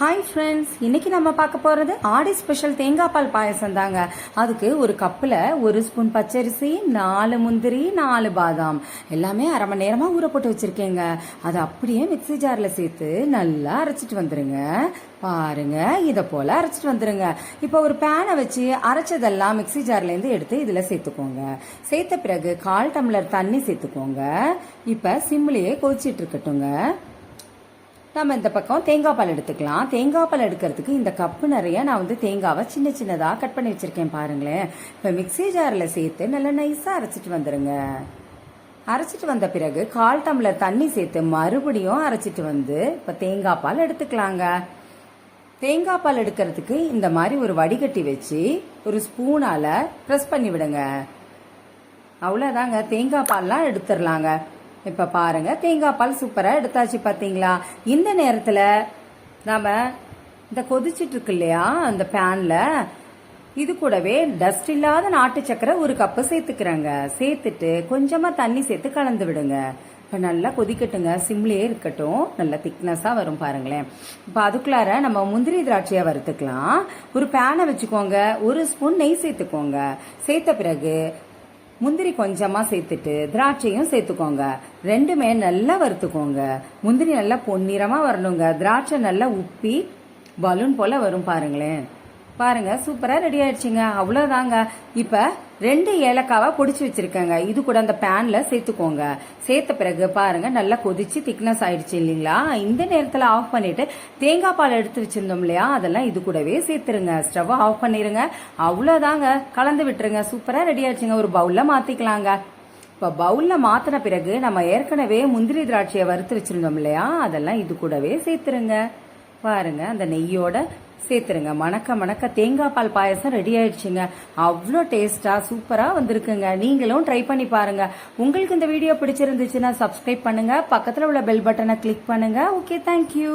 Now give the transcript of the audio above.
Hi friends இன்னைக்கு நம்ம பார்க்க போகிறது ஆடி ஸ்பெஷல் தேங்காய் பால் பாயசம் தாங்க. அதுக்கு ஒரு கப்பில் ஒரு ஸ்பூன் பச்சரிசி நாலு முந்திரி நாலு பாதாம். எல்லாமே அரை மணி நேரமாக ஊற போட்டு வச்சுருக்கேங்க. அதை அப்படியே மிக்ஸி ஜாரில் சேர்த்து நல்லா அரைச்சிட்டு வந்துடுங்க பாருங்க இதை போல அரைச்சிட்டு வந்துடுங்க இப்போ ஒரு பேனை வச்சு அரைச்சதெல்லாம் மிக்ஸி ஜார்லேருந்து எடுத்து இதில் சேர்த்துக்கோங்க. சேர்த்த பிறகு கால் டம்ளர் தண்ணி சேர்த்துக்கோங்க. இப்போ சிம்லேயே கொதிச்சிட்டு இருக்கட்டுங்க. நம்ம இந்த பக்கம் தேங்காய் பால் எடுத்துக்கலாம். தேங்காய் பால் எடுக்கிறதுக்கு இந்த கப்பு நிறைய நான் வந்து தேங்காவை சின்ன சின்னதாக கட் பண்ணி வச்சுருக்கேன் பாருங்களேன். இப்போ மிக்ஸி ஜாரில் சேர்த்து நல்லா நைஸாக அரைச்சிட்டு வந்துடுங்க அரைச்சிட்டு வந்த பிறகு கால் டம்ளர் தண்ணி சேர்த்து மறுபடியும் அரைச்சிட்டு வந்து இப்போ தேங்காய் பால் எடுத்துக்கலாங்க. தேங்காய் பால் எடுக்கிறதுக்கு இந்த மாதிரி ஒரு வடிகட்டி வச்சு ஒரு ஸ்பூனால் ப்ரெஸ் பண்ணி விடுங்க. அவ்வளோதாங்க தேங்காய் பால்லாம் எடுத்துடலாங்க. இப்போ பாருங்கள் தேங்காய் பால் சூப்பராக எடுத்தாச்சு பார்த்தீங்களா இந்த நேரத்தில் நாம் இந்த கொதிச்சிட்ருக்கு இல்லையா அந்த பேனில் இது கூடவே டஸ்ட் இல்லாத நாட்டு சக்கரை ஒரு கப்பு சேர்த்துக்கிறேங்க. சேர்த்துட்டு கொஞ்சமாக தண்ணி சேர்த்து கலந்து விடுங்க. இப்போ நல்லா கொதிக்கட்டுங்க. சிம்லேயே இருக்கட்டும். நல்லா திக்னஸாக வரும் பாருங்களேன். இப்போ அதுக்குள்ளார நம்ம முந்திரி திராட்சையை வறுத்துக்கலாம். ஒரு பேனை வச்சுக்கோங்க. ஒரு ஸ்பூன் நெய் சேர்த்துக்கோங்க. சேர்த்த பிறகு முந்திரி கொஞ்சமாக சேர்த்துட்டு திராட்சையும் சேர்த்துக்கோங்க. ரெண்டுமே நல்லா வறுத்துக்கோங்க. முந்திரி நல்லா பொன்னிறமாக வரணுங்க. திராட்சை நல்லா உப்பி பலூன் போல் வரும் பாருங்களேன். பாருங்க சூப்பரா ரெடி ஆயிடுச்சுங்க. அவ்வளவுதாங்க. இப்ப ரெண்டு ஏலக்காவை பொடிச்சு வச்சிருக்கேங்க. இது கூட அந்த பேன்ல சேர்த்துக்கோங்க. சேர்த்த பிறகு பாருங்க நல்லா கொதிச்சு திக்னஸ் ஆயிடுச்சு இல்லைங்களா? இந்த நேரத்துல ஆஃப் பண்ணிட்டு தேங்காய் பால் எடுத்து வச்சிருந்தோம் இல்லையா? அதெல்லாம் இது கூடவே சேர்த்துருங்க. ஸ்டவ் ஆஃப் பண்ணிருங்க. அவ்வளவுதாங்க. கலந்து விட்டுருங்க. சூப்பரா ரெடி ஆயிடுச்சுங்க. ஒரு பவுல்ல மாத்திக்கலாங்க. இப்போ பவுலில் மாற்றின பிறகு நம்ம ஏற்கனவே முந்திரி திராட்சையை வறுத்து வச்சுருந்தோம் இல்லையா? அதெல்லாம் இது கூடவே சேர்த்துருங்க. பாருங்க அந்த நெய்யோட சேர்த்துருங்க. மணக்க மணக்க தேங்காய் பால் பாயசம் ரெடி ஆயிடுச்சுங்க. அவ்வளோ டேஸ்ட்டாக சூப்பராக வந்திருக்குங்க. நீங்களும் ட்ரை பண்ணி பாருங்க. உங்களுக்கு இந்த வீடியோ பிடிச்சிருந்துச்சுன்னா சப்ஸ்கிரைப் பண்ணுங்க. பக்கத்தில் உள்ள பெல் பட்டனை கிளிக் பண்ணுங்க. Okay thank you